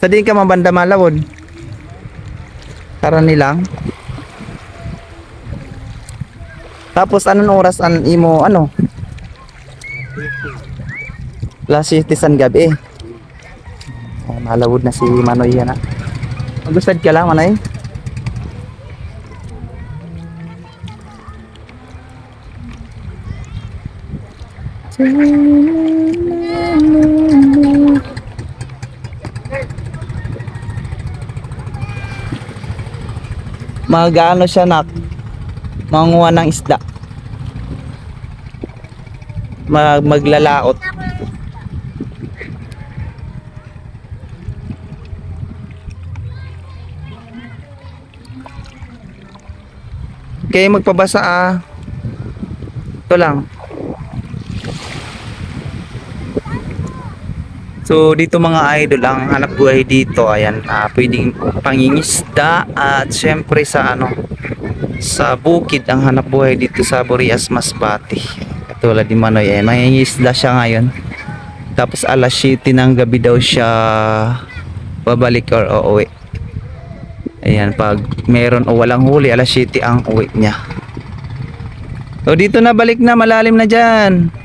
Sa din ka mabanda malawod. Karani lang. Tapos anong oras an imo ano? Last citizen gabi. Oh, malawod na si Manoy yan ah. Magustad ka lang Manoy? Mag-ano siya nak? Manguha ng isda. Mag maglalaot. Kaya magpabasa ah. Ito lang. So dito mga idol ang hanap buhay dito ayan ah, pwedeng pangingisda at syempre sa ano sa bukid ang hanap buhay dito sa Burias Masbate. Katulad ni Manoy ayan mangingisda siya ngayon. Tapos alas 7 ng gabi daw siya babalik or uuwi. Ayan pag meron o walang huli alas 7 ang uwi niya. So dito na balik na malalim na diyan.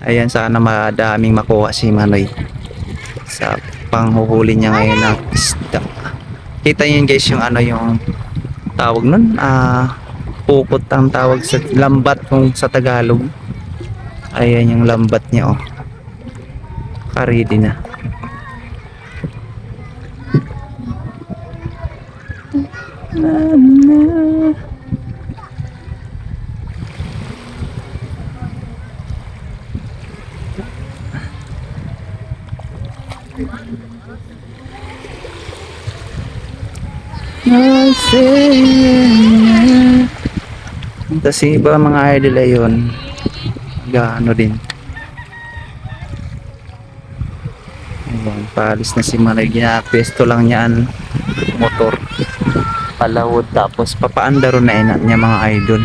Ayan, sana madaming makuha si Manoy sa panghuhuli niya ngayon ng isda. Kita niyo guys yung ano yung tawag nun, ah pukot ang tawag sa lambat kung sa Tagalog. Ayan yung lambat niya oh. Karidi na. Tapos yung iba mga idol ay yun. Gaano din. Ayan, paalis na si Manoy. Ginapesto lang niya ang motor. Palawod tapos papaandaro na ina niya mga idol.